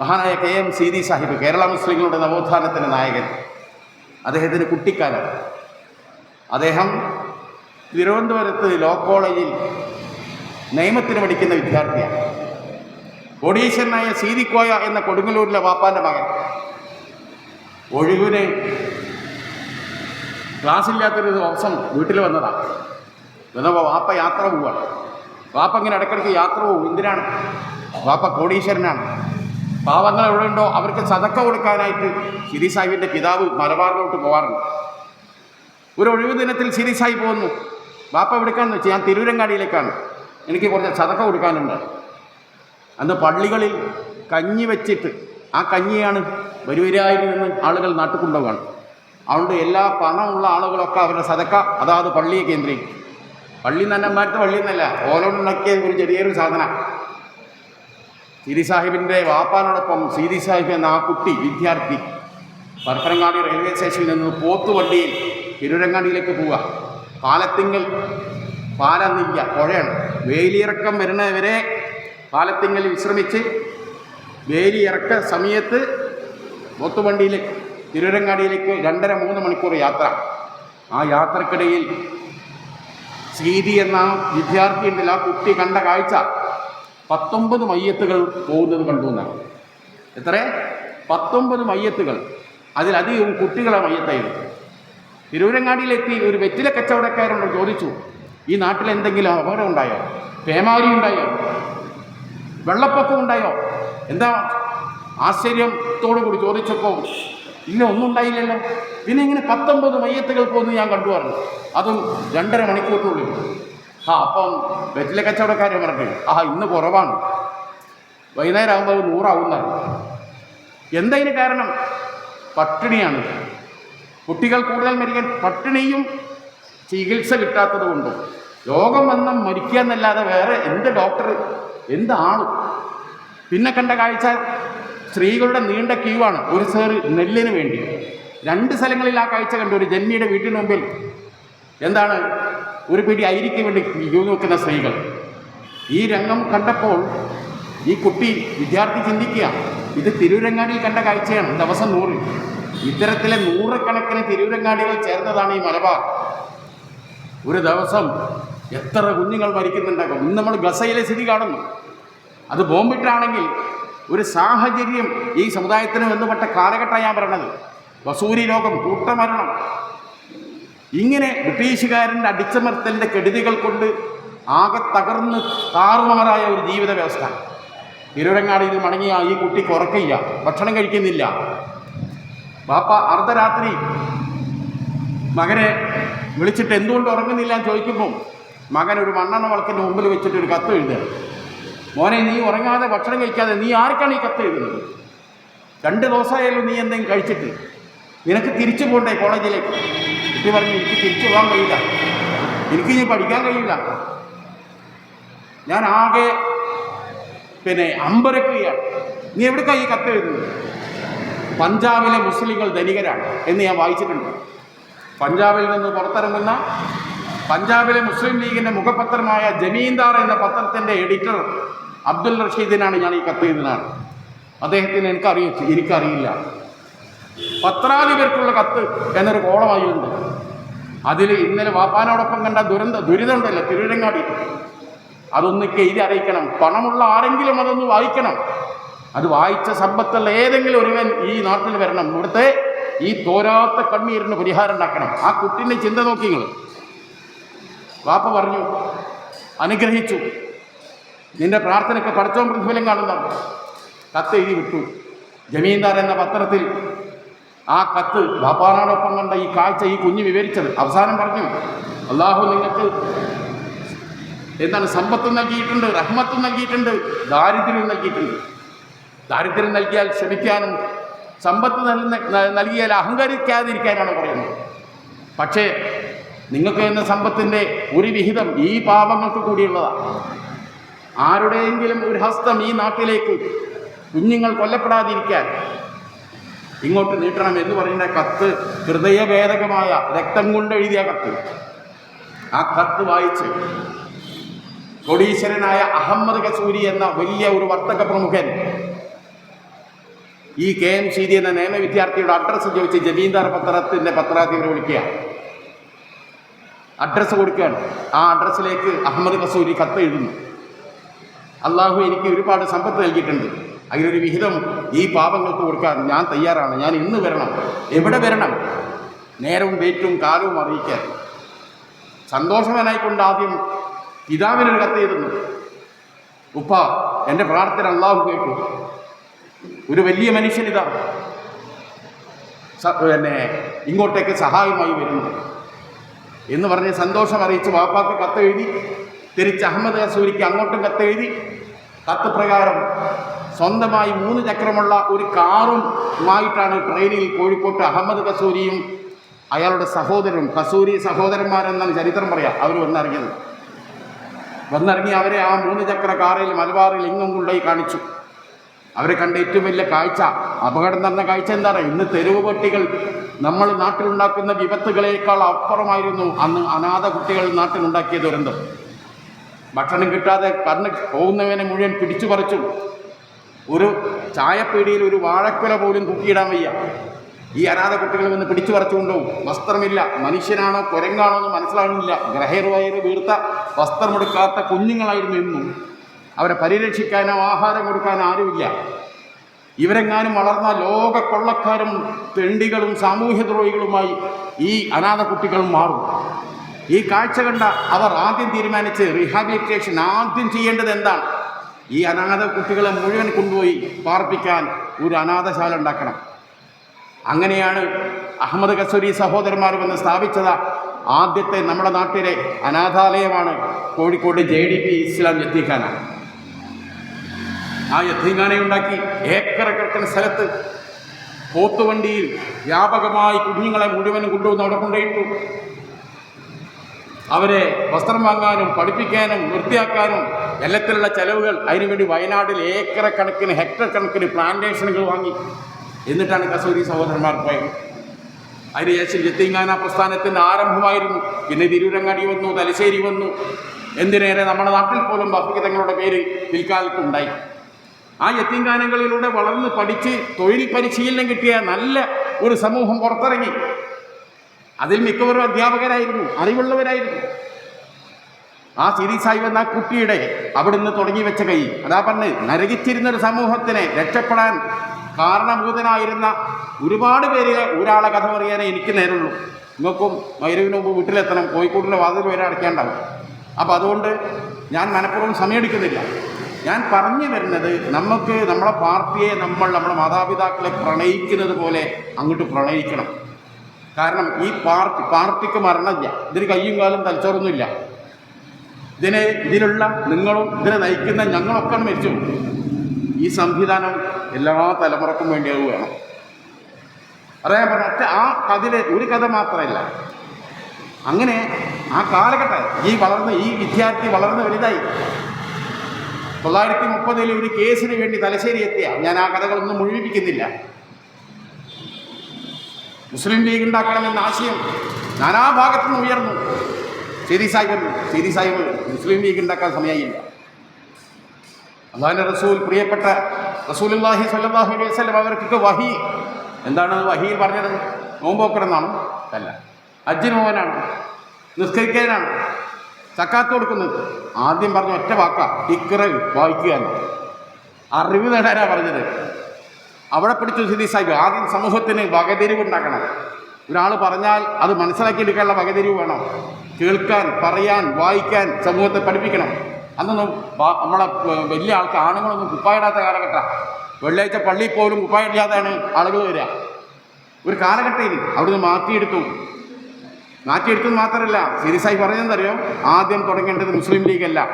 മഹാനായ K M Seethi Sahib Kerala മുസ്ലിങ്ങളുടെ നവോത്ഥാനത്തിന്റെ നായകൻ. അദ്ദേഹത്തിന് കുട്ടിക്കാലം. അദ്ദേഹം തിരുവനന്തപുരത്ത് ലോ കോളേജിൽ നിയമത്തിന് പഠിക്കുന്ന വിദ്യാർത്ഥിയാണ്. കോടീശ്വരനായ സീതിക്കോയ എന്ന കൊടുങ്ങല്ലൂരിലെ വാപ്പാന്റെ മകൻ. ഒഴിവിനെ ക്ലാസ്സില്ലാത്തൊരു ദിവസം വീട്ടിൽ വന്നതാണ് വന്നപ്പോൾ വാപ്പ യാത്ര പോവുകയാണ് വാപ്പ ഇങ്ങനെ ഇടയ്ക്കിടയ്ക്ക് യാത്ര പോകും എന്തിനാണ്? വാപ്പ കോടീശ്വരനാണ്. പാവങ്ങൾ എവിടെ ഉണ്ടോ അവർക്ക് സതക്ക കൊടുക്കാനായിട്ട് ശിരി സാഹിബിന്റെ പിതാവ് മലബാറിലോട്ട് പോവാറുണ്ട്. ഒരു ഒഴിവ് ദിനത്തിൽ ശിരി സാഹിബ് പോകുന്നു ബാപ്പ എവിടേക്കാന്ന് വെച്ചാൽ ഞാൻ തിരൂരങ്ങാടിയിലേക്കാണ്. എനിക്ക് കുറച്ച് സതക്ക കൊടുക്കാനുണ്ട്. അന്ന് പള്ളികളിൽ കഞ്ഞി വെച്ചിട്ട് ആ കഞ്ഞിയാണ് വരുവരായി നിന്ന് ആളുകൾ നാട്ടിൽ കൊണ്ടുപോകാണ് അതുകൊണ്ട് എല്ലാ പണമുള്ള ആളുകളൊക്കെ അവരുടെ സതക്ക അതാത് പള്ളിയെ കേന്ദ്രീകരിക്കും. പള്ളി നന്നന്മാരത്തെ പള്ളിയിൽ നിന്നല്ല ഓലോണ്ടുണ്ടാക്കിയ ഒരു ചെറിയൊരു സാധന. സീതി സാഹിബിന്റെ വാപ്പാനോടൊപ്പം സീതി സാഹിബ് എന്ന ആ കുട്ടി വിദ്യാർത്ഥി പരപ്പനങ്ങാടി റെയിൽവേ സ്റ്റേഷനിൽ നിന്ന് പോത്തുവണ്ടിയിൽ തിരുവരങ്ങാടിയിലേക്ക് പോവുക. പാലത്തിങ്കൽ പാലന്നില്ല പുഴയാണ്. വേലിയിറക്കം വരുന്നവരെ പാലത്തിങ്കൽ വിശ്രമിച്ച് വേലിയിറക്ക സമയത്ത് പോത്തുവണ്ടിയിൽ തിരുവരങ്ങാടിയിലേക്ക് രണ്ടര മൂന്ന് മണിക്കൂർ യാത്ര. ആ യാത്രക്കിടയിൽ സീതി എന്ന വിദ്യാർത്ഥി ഉണ്ടല്ലോ ആ കുട്ടി കണ്ട കാഴ്ച. പത്തൊമ്പത് മയ്യത്തുകൾ പോകുന്നത് കണ്ടു എന്നാണ്. എത്ര? പത്തൊമ്പത് മയ്യത്തുകൾ. അതിലധികവും കുട്ടികളെ മയ്യത്തായിരുന്നു. തിരൂരങ്ങാടിയിലെത്തി ഒരു വെറ്റില കച്ചവടക്കാരോട് ചോദിച്ചു ഈ നാട്ടിൽ എന്തെങ്കിലും അപകടം ഉണ്ടായോ? പേമാരി ഉണ്ടായോ? വെള്ളപ്പൊക്കം ഉണ്ടായോ? എന്താ? ആശ്ചര്യത്തോടു കൂടി ചോദിച്ചപ്പോൾ ഇല്ല ഒന്നും ഉണ്ടായില്ലല്ലോ. പിന്നെ ഇങ്ങനെ പത്തൊമ്പത് മയ്യത്തുകൾ പോകുന്നു ഞാൻ കണ്ടു പറഞ്ഞു. അതും രണ്ടര മണിക്കൂറിനുള്ളിൽ. ആ അപ്പം വെറ്റില കച്ചവടക്കാരെ പറഞ്ഞു ആ ഇന്ന് കുറവാണ്. വൈകുന്നേരം ആകുമ്പോൾ അത് നൂറാവുന്നതാണ്. എന്തതിന് കാരണം? പട്ടിണിയാണ്. കുട്ടികൾ കൂടുതൽ മരിക്കാൻ പട്ടിണിയും ചികിത്സ കിട്ടാത്തത് കൊണ്ടും. രോഗം വന്ന മരിക്കുക എന്നല്ലാതെ വേറെ എന്ത് ഡോക്ടർ എന്താണ് പിന്നെ കണ്ട കാഴ്ച സ്ത്രീകളുടെ നീണ്ട ക്യൂവാണ് ഒരു സേറ് നെല്ലിന് വേണ്ടി. രണ്ട് സ്ഥലങ്ങളിൽ ആ കാഴ്ച കണ്ടു. ഒരു ജന്മിയുടെ വീട്ടിന് മുമ്പിൽ. എന്താണ്? ഒരു പിടി അരിക്ക് വേണ്ടി ക്യൂ നോക്കുന്ന സ്ത്രീകൾ. ഈ രംഗം കണ്ടപ്പോൾ ഈ കുട്ടി വിദ്യാർത്ഥി ചിന്തിക്കുക ഇത് തിരൂരങ്ങാടിയിൽ കണ്ട കാഴ്ചയാണ് ദിവസം നൂറിൽ ഇത്തരത്തിലെ നൂറുകണക്കിന് തിരൂരങ്ങാടികൾ ചേർന്നതാണ് ഈ മലബാർ. ഒരു ദിവസം എത്ര കുഞ്ഞുങ്ങൾ മരിക്കുന്നുണ്ടാകും. ഇന്ന് നമ്മൾ ഗസയിലെ സ്ഥിതി കാണുന്നു. അത് ബോംബിട്ടാണെങ്കിൽ ഒരു സാഹചര്യം ഈ സമുദായത്തിന് ബന്ധപ്പെട്ട കാലഘട്ടമാണ് ഞാൻ പറഞ്ഞത്. വസൂരി രോഗം കൂട്ടമരണം ഇങ്ങനെ ബ്രിട്ടീഷുകാരന്റെ അടിച്ചമർത്തലിന്റെ കെടുതികൾ കൊണ്ട് ആകെ തകർന്ന് താറുമാറായ ഒരു ജീവിത വ്യവസ്ഥ തിരുവരങ്ങാടിയിൽ മടങ്ങിയ ഈ കുട്ടി കുറക്കില്ല ഭക്ഷണം കഴിക്കുന്നില്ല. ബാപ്പ അർദ്ധരാത്രി. മകനെ വിളിച്ചിട്ട് എന്തുകൊണ്ട് ഉറങ്ങുന്നില്ല എന്ന് ചോദിക്കുമ്പോൾ മകൻ ഒരു മണ്ണെണ്ണ വളക്കിന്റെ മുമ്പിൽ വെച്ചിട്ട് ഒരു കത്ത് എഴുതുക. മോനെ നീ ഉറങ്ങാതെ ഭക്ഷണം കഴിക്കാതെ നീ ആർക്കാണ് ഈ കത്ത് എഴുതുന്നത്? രണ്ട് ദിവസമായാലും നീ എന്തെങ്കിലും കഴിച്ചിട്ട്. നിനക്ക് തിരിച്ചു പോകണ്ടേ കോളേജിലേക്ക്? കുട്ടി പറഞ്ഞു എനിക്ക് തിരിച്ചു പോകാൻ കഴിയില്ല. എനിക്ക് ഇനി പഠിക്കാൻ കഴിയില്ല. ഞാൻ ആകെ പിന്നെ അമ്പരക്കുകയാണ് നീ എവിടെ ഈ കത്ത് എഴുതുന്നത്? പഞ്ചാബിലെ മുസ്ലിങ്ങൾ ധനികരാണ് എന്ന് ഞാൻ വായിച്ചിട്ടുണ്ട്. പഞ്ചാബിൽ നിന്ന് പുറത്തിറങ്ങുന്ന പഞ്ചാബിലെ മുസ്ലിം ലീഗിന്റെ മുഖപത്രമായ ജമീന്ദാർ എന്ന പത്രത്തിന്റെ എഡിറ്റർ അബ്ദുൽ റഷീദിനാണ് ഞാൻ ഈ കത്ത് എഴുതുന്നത്. അദ്ദേഹത്തിന് എനിക്കറിയ എനിക്കറിയില്ല. പത്രാധിപർക്കുള്ള കത്ത് എന്നൊരു കോളമായിട്ടുണ്ട് അതിൽ ഇന്നലെ വാപ്പാനോടൊപ്പം കണ്ട ദുരന്ത ദുരിതമുണ്ടല്ലോ തിരുവിടങ്ങാടി അതൊന്ന് എഴുതി അറിയിക്കണം. പണമുള്ള ആരെങ്കിലും അതൊന്ന് വായിക്കണം. അത് വായിച്ച സമ്പത്തുള്ള ഏതെങ്കിലും ഒരുവൻ ഈ നാട്ടിൽ വരണം. ഇവിടുത്തെ ഈ തോരാത്ത കണ്ണീരിന് പരിഹാരം ഉണ്ടാക്കണം. ആ കുട്ടീന്റെ ചിന്ത നോക്കി നിങ്ങൾ വാപ്പ പറഞ്ഞു അനുഗ്രഹിച്ചു. നിന്റെ പ്രാർത്ഥനയ്ക്ക് പഠിച്ചോൻ പ്രതിഫലം കാണുന്ന കത്ത് എഴുതി വിട്ടു. ജമീന്ദാർ എന്ന പത്രത്തിൽ ആ കത്ത് ബാപ്പാനോടൊപ്പം കണ്ട ഈ കാഴ്ച ഈ കുഞ്ഞ് വിവരിച്ചത്. അവസാനം പറഞ്ഞു അള്ളാഹു നിങ്ങൾക്ക് എന്താണ് സമ്പത്തും നൽകിയിട്ടുണ്ട് റഹ്മത്തും നൽകിയിട്ടുണ്ട് ദാരിദ്ര്യവും നൽകിയിട്ടുണ്ട്. ദാരിദ്ര്യം നൽകിയാൽ ക്ഷമിക്കാനും സമ്പത്ത് നൽകിയാൽ അഹങ്കരിക്കാതിരിക്കാനാണ് പറയുന്നത്. പക്ഷേ നിങ്ങൾക്ക് എന്ന സമ്പത്തിന്റെ ഒരു വിഹിതം ഈ പാപങ്ങൾക്ക് കൂടിയുള്ളതാണ് ആരുടെയെങ്കിലും ഒരു ഹസ്തം ഈ നാട്ടിലേക്ക് കുഞ്ഞുങ്ങൾ കൊല്ലപ്പെടാതിരിക്കാൻ ഇങ്ങോട്ട് നീട്ടണം എന്ന് പറയുന്ന കത്ത് ഹൃദയഭേദകമായ രക്തം കൊണ്ട് എഴുതിയ കത്ത്. ആ കത്ത് വായിച്ച് കൊടീശ്വരനായ അഹമ്മദ് കസൂരി എന്ന വലിയ ഒരു വർത്തക പ്രമുഖൻ ഈ കെ എം ശീരി എന്ന നിയമ വിദ്യാർത്ഥിയുടെ അഡ്രസ്സ് ചോദിച്ച് ജമീന്ദാർ പത്രത്തിന്റെ പത്രാധിപരെ വിളിക്കുക. അഡ്രസ്സ് കൊടുക്കുകയാണ്. ആ അഡ്രസ്സിലേക്ക് അഹമ്മദ് കസൂരി കത്ത് എഴുതുന്നു. അള്ളാഹു എനിക്ക് ഒരുപാട് സമ്പത്ത് നൽകിയിട്ടുണ്ട്. അതിനൊരു വിഹിതം ഈ പാപങ്ങൾക്ക് കൊടുക്കാൻ ഞാൻ തയ്യാറാണ്. ഞാൻ ഇന്ന് വരണം. എവിടെ വരണം? നേരവും വെയിറ്റും കാലവും അറിയിക്കാൻ. സന്തോഷവാനായിക്കൊണ്ട് ആദ്യം പിതാവിനെ കത്ത് ഉപ്പ എന്റെ പ്രാർത്ഥന അള്ളാഹു കേട്ടു. ഒരു വലിയ മനുഷ്യൻ ഇതാ. പിന്നെ ഇങ്ങോട്ടേക്ക് സഹായമായി വരുന്നു. എന്ന് പറഞ്ഞ് സന്തോഷം അറിയിച്ച് വാപ്പാക്ക് കത്തെഴുതി തിരിച്ച് അഹമ്മദ് കസൂരിക്ക് അങ്ങോട്ടും കത്തെഴുതി. കത്ത് പ്രകാരം സ്വന്തമായി മൂന്ന് ചക്രമുള്ള ഒരു കാറും ആയിട്ടാണ് ട്രെയിനിൽ കോഴിക്കോട്ട് അഹമ്മദ് കസൂരിയും അയാളുടെ സഹോദരനും. കസൂരി സഹോദരന്മാരെന്നാണ് ചരിത്രം പറയാം. അവർ വന്നിറങ്ങിയത്. വന്നിറങ്ങി അവരെ ആ മൂന്ന് ചക്ര കാറിൽ മലബാറിൽ ഇങ്ങും കൊണ്ടുപോയി കാണിച്ചു. അവരെ കണ്ട ഏറ്റവും വലിയ കാഴ്ച അപകടം നടന്ന കാഴ്ച എന്താ പറയുക ഇന്ന് തെരുവ് പട്ടികൾ നമ്മൾ നാട്ടിലുണ്ടാക്കുന്ന വിപത്തുകളേക്കാൾ അപ്പുറമായിരുന്നു അന്ന് അനാഥ കുട്ടികൾ നാട്ടിലുണ്ടാക്കിയ ദുരന്തം. ഭക്ഷണം കിട്ടാതെ കണ്ണ് പോകുന്നവനെ മുഴുവൻ പിടിച്ചു പറിച്ചു ഒരു ചായപ്പീടിയിൽ ഒരു വാഴക്കുല പോലും തൂക്കിയിടാൻ വയ്യ. ഈ അനാഥ കുട്ടികൾ നിന്ന് പിടിച്ചു പറിച്ചു വസ്ത്രമില്ല. മനുഷ്യനാണോ? കുരങ്ങാണോ എന്ന് മനസ്സിലാകുന്നില്ല ഗ്രഹേർ വീർത്ത വസ്ത്രമെടുക്കാത്ത കുഞ്ഞുങ്ങളായിരുന്നു എന്നും അവരെ പരിരക്ഷിക്കാനോ ആഹാരം കൊടുക്കാനോ ആരുമില്ല. ഇവരെങ്ങാനും വളർന്ന ലോക കൊള്ളക്കാരും തെണ്ടികളും സാമൂഹ്യദ്രോഹികളുമായി ഈ അനാഥ കുട്ടികൾ മാറും. ഈ കാഴ്ച കണ്ട അവർ ആദ്യം തീരുമാനിച്ച് റീഹാബിലിറ്റേഷൻ ആദ്യം ചെയ്യേണ്ടത് എന്താണ്? ഈ അനാഥ കുട്ടികളെ മുഴുവൻ കൊണ്ടുപോയി പാർപ്പിക്കാൻ ഒരു അനാഥശാല ഉണ്ടാക്കണം. അങ്ങനെയാണ് അഹമ്മദ് കസൂരി സഹോദരന്മാർ വന്ന് സ്ഥാപിച്ചത്. ആദ്യത്തെ നമ്മുടെ നാട്ടിലെ അനാഥാലയമാണ് Kozhikode J D P Islam യത്തീഖാന. ആ യത്തീഖാനെ ഉണ്ടാക്കി ഏക്കർ കിടക്കുന്ന സ്ഥലത്ത് പോത്തുവണ്ടിയിൽ വ്യാപകമായി കുഞ്ഞുങ്ങളെ മുഴുവൻ കൊണ്ടുവന്ന് അവിടെ കൊണ്ടുപോയിട്ടു. അവരെ വസ്ത്രം വാങ്ങാനും പഠിപ്പിക്കാനും വൃത്തിയാക്കാനും എല്ലാത്തിലുള്ള ചെലവുകൾ അതിനുവേണ്ടി വയനാട്ടിൽ ഏക്കർ കണക്കിന് ഹെക്ടർ കണക്കിന് പ്ലാന്റേഷനുകൾ വാങ്ങി. എന്നിട്ടാണ് കസൂരി സഹോദരന്മാർ പോയത്. അതിനുശേഷം ജത്തിങ്ങാന പ്രസ്ഥാനത്തിന്റെ ആരംഭമായിരുന്നു. പിന്നെ തിരൂരങ്ങാടി വന്നു തലശ്ശേരി വന്നു. എന്തിനേറെ നമ്മുടെ നാട്ടിൽ പോലും ബഫിക്ക് തങ്ങളുടെ പേര് പിൽക്കാലത്തുണ്ടായി. ആ യത്തീങ്കാനങ്ങളിലൂടെ വളർന്ന് പഠിച്ച് തൊഴിൽ പരിശീലനം കിട്ടിയ നല്ല ഒരു സമൂഹം പുറത്തിറങ്ങി. അതിൽ മിക്കവരും അധ്യാപകരായിരുന്നു അറിവുള്ളവരായിരുന്നു. ആ സിരി സാഹിബ് എന്ന കുട്ടിയുടെ അവിടുന്ന് തുടങ്ങി വെച്ച കൈ അതാ പറഞ്ഞ് നരകിച്ചിരുന്ന ഒരു സമൂഹത്തിനെ രക്ഷപ്പെടാൻ കാരണഭൂതനായിരുന്ന ഒരുപാട് പേര് ഒരാളെ കഥ പറയാനേ എനിക്ക് നേരുള്ളൂ. നിങ്ങൾക്കും മൈരവിന് മുമ്പ് വീട്ടിലെത്തണം കോഴിക്കോടിന്റെ വാതിൽ വരെ അടയ്ക്കേണ്ടാവും. അപ്പോൾ അതുകൊണ്ട് ഞാൻ മനഃപൂർവം സമയമെടുക്കുന്നില്ല. ഞാൻ പറഞ്ഞു വരുന്നത് നമുക്ക് നമ്മളെ പാർട്ടിയെ നമ്മൾ നമ്മുടെ മാതാപിതാക്കളെ പ്രണയിക്കുന്നത് പോലെ അങ്ങോട്ട് പ്രണയിക്കണം. കാരണം ഈ പാർട്ടി പാർട്ടിക്ക് മരണമില്ല ഇതിന് കയ്യും കാലും തലച്ചോറൊന്നുമില്ല. ഇതിനെ ഇതിലുള്ള നിങ്ങളും ഇതിനെ നയിക്കുന്ന ഞങ്ങളൊക്കെ മരിച്ചു. ഈ സംവിധാനം എല്ലാ തലമുറക്കും വേണ്ടി അത് വേണം അറിയാൻ പറഞ്ഞ ആ കഥയിലെ ഒരു കഥ മാത്രമല്ല. അങ്ങനെ ആ കാലഘട്ടം ഈ വളർന്ന ഈ വിദ്യാർത്ഥി വളർന്ന് വലുതായി. തൊള്ളായിരത്തി മുപ്പതിൽ ഒരു കേസിന് വേണ്ടി തലശ്ശേരി എത്തിയ ഞാൻ ആ കഥകളൊന്നും മുഴുവിപ്പിക്കുന്നില്ല. മുസ്ലിം ലീഗ് ഉണ്ടാക്കണമെന്ന ആശയം നാനാഭാഗത്തു നിന്ന് ഉയർന്നു. ശരി സാഹിബ് ശരി സാഹിബ് മുസ്ലിം ലീഗ് ഉണ്ടാക്കാൻ സമയമായില്ല അള്ളാഹിന്റെ റസൂൽ പ്രിയപ്പെട്ട റസൂലുല്ലാഹി സല്ലാഹു അലൈഹി വസല്ലം അവർക്കൊക്കെ വഹി. എന്താണ് വഹിയിൽ പറഞ്ഞത്? നോമ്പോക്കണമെന്നാണ് അല്ല. അജ്ജിന് നിസ്കരിക്കാനാണ്? ചക്കാത്ത് കൊടുക്കുന്നത്? ആദ്യം പറഞ്ഞ ഒറ്റ വാക്ക ഇക്കറ വായിക്കുക അറിവ് നേടാനാണ് പറഞ്ഞത്. അവിടെ പിടിച്ചു സിദി സാഹിബ് ആദ്യം സമൂഹത്തിന് വകതിരിവ് ഉണ്ടാക്കണം. ഒരാൾ പറഞ്ഞാൽ അത് മനസ്സിലാക്കിയെടുക്കാനുള്ള വകതിരിവ് വേണം. കേൾക്കാൻ പറയാൻ വായിക്കാൻ സമൂഹത്തെ പഠിപ്പിക്കണം. അന്നൊന്നും നമ്മളെ വലിയ ആൾക്ക് ആണുങ്ങളൊന്നും കുപ്പായിടാത്ത കാലഘട്ടം. വെള്ളിയാഴ്ച പള്ളിയിൽ പോലും കുപ്പായില്ലാതെയാണ് ആളുകൾ വരിക. ഒരു കാലഘട്ടത്തിൽ അവിടുന്ന് മാറ്റിയെടുത്തു. മാറ്റിയെടുത്തു മാത്രമല്ല സിരിസായി പറഞ്ഞതെന്നറിയോ ആദ്യം തുടങ്ങേണ്ടത് മുസ്ലിം ലീഗല്ല.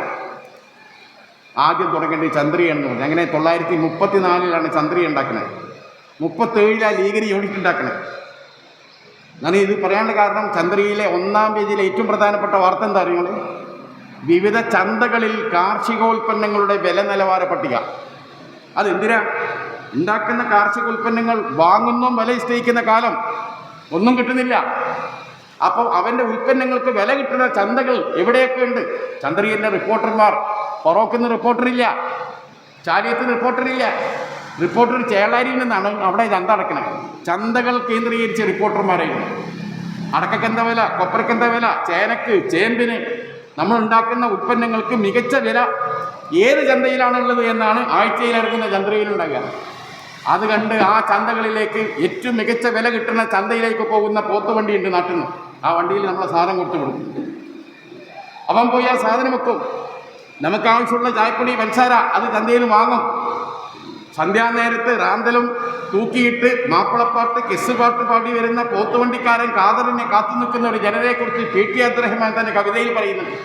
ആദ്യം തുടങ്ങേണ്ടത് ചന്ദ്രിയാണെന്ന് പറഞ്ഞു. അങ്ങനെ തൊള്ളായിരത്തി മുപ്പത്തി നാലിലാണ് ചന്ദ്രിയ ഉണ്ടാക്കുന്നത് മുപ്പത്തേഴിലാണ് ലീഗിന് യൂണിറ്റ് ഉണ്ടാക്കുന്നത് ഞാൻ ഇത് പറയാനുള്ള കാരണം. ചന്ദ്രയിലെ ഒന്നാം പേജിലെ ഏറ്റവും പ്രധാനപ്പെട്ട വാർത്ത എന്താ അറിയുങ്ങൾ വിവിധ ചന്തകളിൽ കാർഷികോൽപ്പന്നങ്ങളുടെ വില നിലവാര പട്ടിക അതെന്തിനാ? ഉണ്ടാക്കുന്ന കാർഷിക ഉൽപ്പന്നങ്ങൾ വാങ്ങുന്നതും വില നിശ്ചയിക്കുന്ന കാലം. ഒന്നും കിട്ടുന്നില്ല. അപ്പോൾ അവന്റെ ഉൽപ്പന്നങ്ങൾക്ക് വില കിട്ടുന്ന ചന്തകൾ എവിടെയൊക്കെ ഉണ്ട് ചന്ദ്രയിലെ റിപ്പോർട്ടർമാർ ഫറോക്കിന്ന് റിപ്പോർട്ടറില്ല. ചാലിയത്തിന് റിപ്പോർട്ടറില്ല. റിപ്പോർട്ടർ ചേളാരിയിൽ നിന്നാണ് അവിടെ ചന്ത അടക്കണേ. ചന്തകൾ കേന്ദ്രീകരിച്ച് റിപ്പോർട്ടർമാരായിരുന്നു അടക്കയ്ക്ക് എന്താ വില? കൊപ്പരയ്ക്ക് എന്താ വില? ചേനക്ക് ചേമ്പിന്. നമ്മൾ ഉണ്ടാക്കുന്ന ഉൽപ്പന്നങ്ങൾക്ക് മികച്ച വില ഏത് ചന്തയിലാണുള്ളത് എന്നാണ് ആഴ്ചയിൽ ഇറങ്ങുന്ന ചന്ദ്രയിലുണ്ടാകുക അത് കണ്ട് ആ ചന്തകളിലേക്ക് ഏറ്റവും മികച്ച വില കിട്ടുന്ന ചന്തയിലേക്ക് പോകുന്ന പോത്ത് വണ്ടിയുണ്ട് നാട്ടിൽ നിന്ന് ആ വണ്ടിയിൽ നമ്മളെ സാധനം കൊടുത്തു കൊടുക്കും അവൻ പോയി ആ സാധനം വെക്കും. നമുക്ക് ആവശ്യമുള്ള ചായപ്പൊടി പഞ്ചസാര അത് ചന്തയിൽ വാങ്ങും. സന്ധ്യാനേരത്ത് റാന്തലും തൂക്കിയിട്ട് മാപ്പിളപ്പാട്ട് കെസ് പാട്ട് പാടി വരുന്ന പോത്തുവണ്ടിക്കാരൻ കാതറിനെ കാത്തു നിൽക്കുന്ന ഒരു ജനതയെക്കുറിച്ച് പി. ടി. അബ്ദുറഹ്മാൻ തന്നെ കവിതയിൽ പറയുന്നുണ്ട്.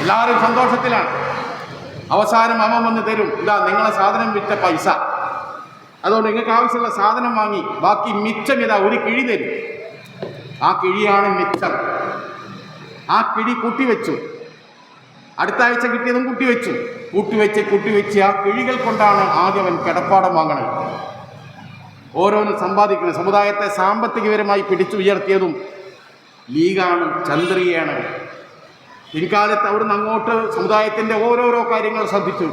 എല്ലാവരും സന്തോഷത്തിലാണ്. അവസാനം അമ്മ വന്ന് തരും ഇതാ നിങ്ങളെ സാധനം വിറ്റ പൈസ. അതുകൊണ്ട് നിങ്ങൾക്ക് ആവശ്യമുള്ള സാധനം വാങ്ങി ബാക്കി മിച്ചം ഇതാ ഒരു കിഴി തരും. ആ കിഴിയാണ് മിച്ചം. ആ കിഴി കൂട്ടിവെച്ചു അടുത്ത ആഴ്ച കിട്ടിയതും കൂട്ടിവെച്ചു കൂട്ടിവെച്ച് കൂട്ടിവെച്ച് ആ കിഴികൾ കൊണ്ടാണ് ആദ്യം അവൻ കിടപ്പാടം വാങ്ങണത്. ഓരോന്ന് സമ്പാദിക്കുന്നത് സമുദായത്തെ സാമ്പത്തികപരമായി പിടിച്ചുയർത്തിയതും ലീഗാണ് ചന്ദ്രികയാണ്. പിൻകാലത്ത് അവിടുന്ന് അങ്ങോട്ട് സമുദായത്തിന്റെ ഓരോരോ കാര്യങ്ങൾ ശ്രദ്ധിച്ചു.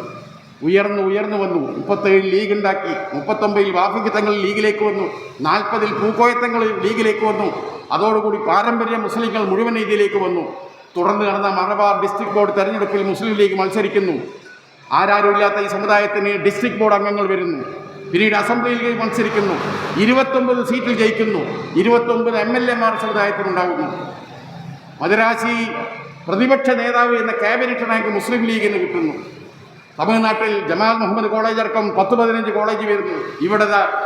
ഉയർന്നു ഉയർന്നു വന്നു. മുപ്പത്തേഴിൽ ലീഗ് ഉണ്ടാക്കി മുപ്പത്തൊമ്പതിൽ വാഫിക്കത്തങ്ങൾ ലീഗിലേക്ക് വന്നു. നാൽപ്പതിൽ പൂക്കോയത്തങ്ങൾ ലീഗിലേക്ക് വന്നു. അതോടുകൂടി പാരമ്പര്യ മുസ്ലിങ്ങൾ മുഴുവൻ ഇതിലേക്ക് വന്നു. തുടർന്ന് നടന്ന മലബാർ ഡിസ്ട്രിക്ട് ബോർഡ് തെരഞ്ഞെടുപ്പിൽ മുസ്ലിം ലീഗ് മത്സരിക്കുന്നു. ആരാരുമില്ലാത്ത ഈ സമുദായത്തിന് ഡിസ്ട്രിക്ട് ബോർഡ് അംഗങ്ങൾ വരുന്നു. പിന്നീട് അസംബ്ലിയിൽ മത്സരിക്കുന്നു. ഇരുപത്തൊമ്പത് സീറ്റിൽ ജയിക്കുന്നു. ഇരുപത്തൊമ്പത് എം എൽ എമാർ സമുദായത്തിനുണ്ടാകുന്നു മദരാശി പ്രതിപക്ഷ നേതാവ് എന്ന ക്യാബിനറ്റ് റാങ്ക് മുസ്ലിം ലീഗിന് കിട്ടുന്നു. തമിഴ്നാട്ടിൽ ജമാൽ മുഹമ്മദ് കോളേജ് അടക്കം പത്ത് പതിനഞ്ച് കോളേജ് വരുന്നു. ഇവിടെ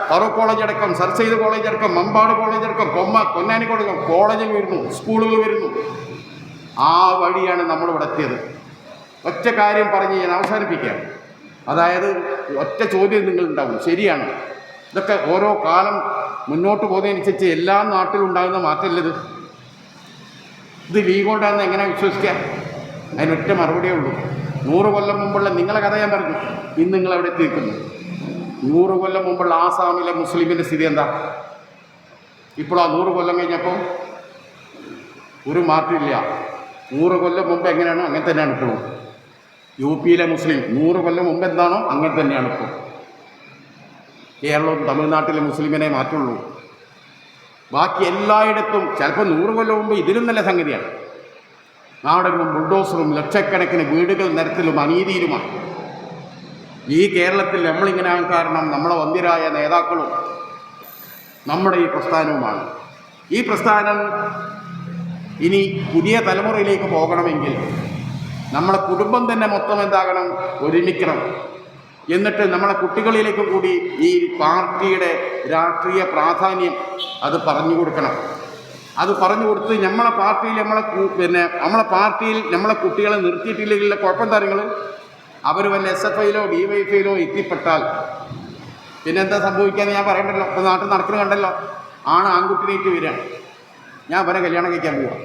ഫറൂഖ് കോളേജ് അടക്കം സർ സെയ്ദ് കോളേജ് അടക്കം മമ്പാട് കോളേജ് അടക്കം കൊമ്മ പൊന്നാനി കോളേജ് കോളേജുകൾ വരുന്നു സ്കൂളുകൾ വരുന്നു. ആ വഴിയാണ് നമ്മളിവിടെ എത്തിയത്. ഒറ്റ കാര്യം പറഞ്ഞ് ഞാൻ അവസാനിപ്പിക്കാം അതായത് ഒറ്റ ചോദ്യം നിങ്ങളുണ്ടാവും ശരിയാണ്. ഇതൊക്കെ ഓരോ കാലം മുന്നോട്ട് പോകുന്നതിനനുസരിച്ച് എല്ലാ നാട്ടിലും ഉണ്ടാകുന്ന മാറ്റമല്ലത് ഇത്? ലീഗോണ്ടാന്ന് എങ്ങനെ വിശ്വസിക്കാം അതിനൊറ്റ മറുപടിയേ ഉള്ളൂ. നൂറ് കൊല്ലം മുമ്പുള്ള നിങ്ങളെ കഥ ഞാൻ പറഞ്ഞു. ഇന്ന് നിങ്ങൾ അവിടെ എത്തിയിരിക്കുന്നു. നൂറ് കൊല്ലം മുമ്പുള്ള ആസാമിലെ മുസ്ലിമിന്റെ സ്ഥിതി എന്താ? ഇപ്പോൾ ആ നൂറ് കൊല്ലം കഴിഞ്ഞപ്പോൾ ഒരു മാറ്റമില്ല. നൂറ് കൊല്ലം മുമ്പ് എങ്ങനെയാണോ അങ്ങനെ തന്നെയാണ് ഇപ്പോഴും യു പിയിലെ മുസ്ലിം നൂറ് കൊല്ലം മുമ്പ് എന്താണോ അങ്ങനെ തന്നെയാണ് ഇപ്പോൾ. കേരളവും തമിഴ്നാട്ടിലെ മുസ്ലിമിനെ മാറ്റുള്ളൂ. ബാക്കി എല്ലായിടത്തും ചിലപ്പോൾ നൂറ് കൊല്ലം മുമ്പ് ഇതിലും നല്ല സംഗതിയാണ്. നാടെങ്ങും ബുൾഡോസറും ലക്ഷക്കണക്കിന് വീടുകൾ നിരത്തിലും അനീതിയിലുമാണ്. ഈ കേരളത്തിൽ നമ്മളിങ്ങനെ കാരണം നമ്മളെ വന്ധ്യരായ നേതാക്കളും നമ്മുടെ ഈ പ്രസ്ഥാനവുമാണ്. ഈ പ്രസ്ഥാനം ഇനി പുതിയ തലമുറയിലേക്ക് പോകണമെങ്കിൽ നമ്മുടെ കുടുംബം തന്നെ മൊത്തം എന്താകണം? ഒരുമിക്കണം. എന്നിട്ട് നമ്മളെ കുട്ടികളിലേക്ക് കൂടി ഈ പാർട്ടിയുടെ രാഷ്ട്രീയ പ്രാധാന്യം അത് പറഞ്ഞു കൊടുക്കണം. അത് പറഞ്ഞു കൊടുത്ത് നമ്മളെ പാർട്ടിയിൽ നമ്മളെ പിന്നെ നമ്മളെ പാർട്ടിയിൽ നമ്മളെ കുട്ടികളെ നിർത്തിയിട്ടില്ലെങ്കിൽ കുഴപ്പം താരങ്ങൾ അവർ വല്ല എസ് എഫ് ഐയിലോ ഡി വൈ എഫ് ഐയിലോ എത്തിപ്പെട്ടാൽ പിന്നെന്താ സംഭവിക്കാന്ന് ഞാൻ പറയണ്ടല്ലോ. ഇപ്പോൾ നാട്ടിൽ നടക്കുന്നത് കണ്ടല്ലോ. ആണ് ആൺകുട്ടിയിലേക്ക് വരിക. ഞാൻ വരെ കല്യാണം കഴിക്കാൻ പോവുക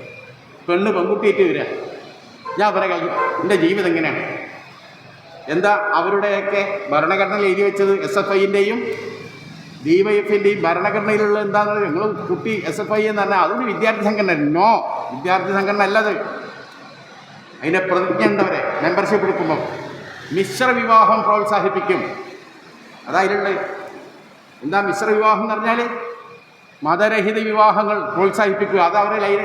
പെണ്ണ് പെൺകുട്ടിയിട്ട് വരിക ഞാൻ വരെ കഴിക്കും എന്റെ ജീവിതം എങ്ങനെയാണ്? എന്താ അവരുടെയൊക്കെ ഭരണഘടനയിൽ എഴുതി വെച്ചത് എസ് എഫ് ഐന്റെയും ഡി വൈ എഫിന്റെയും ഭരണഘടനയിലുള്ള എന്താണെന്ന് ഞങ്ങൾ കുട്ടി എസ് എഫ് ഐ എന്ന് പറഞ്ഞാൽ അതൊരു വിദ്യാർത്ഥി സംഘടന നോ വിദ്യാർത്ഥി സംഘടന അല്ലത് അതിന്റെ പ്രതിജ്ഞ ഉണ്ടവരെ മെമ്പർഷിപ്പ് എടുക്കുമ്പോൾ മിശ്ര വിവാഹം പ്രോത്സാഹിപ്പിക്കും. അതായത് എന്താ മിശ്ര വിവാഹം എന്ന് പറഞ്ഞാൽ മതരഹിത വിവാഹങ്ങൾ പ്രോത്സാഹിപ്പിക്കുക അത് അവരെ ലൈന.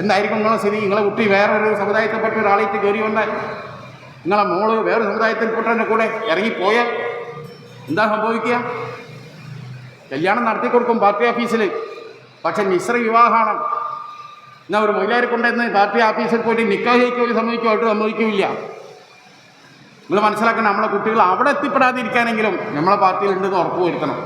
എന്തായിരിക്കും നിങ്ങളെ സ്ഥിതി? നിങ്ങളെ കുട്ടി വേറൊരു സമുദായത്തിൽപ്പെട്ട ഒരാളേക്ക് കയറി വന്നാൽ നിങ്ങളെ മോൾ വേറൊരു സമുദായത്തിൽപ്പെട്ടതിന്റെ കൂടെ ഇറങ്ങിപ്പോയാൽ എന്താ സംഭവിക്കുക? കല്യാണം നടത്തി കൊടുക്കും പാർട്ടി ഓഫീസിൽ പക്ഷെ മിശ്ര വിവാഹമാണ്. എന്നാൽ ഒരു മൊയിലാരെ കൊണ്ടുവന്ന് പാർട്ടി ഓഫീസിൽ പോയിട്ട് നിക്കാഹിക്ക് ഒരു സമ്മതിക്കും അവർക്ക് നിങ്ങൾ മനസ്സിലാക്കണം നമ്മളെ കുട്ടികൾ അവിടെ എത്തിപ്പെടാതിരിക്കാനെങ്കിലും നമ്മളെ പാർട്ടിയിൽ ഉണ്ടെന്ന് ഉറപ്പ് വരുത്തണം.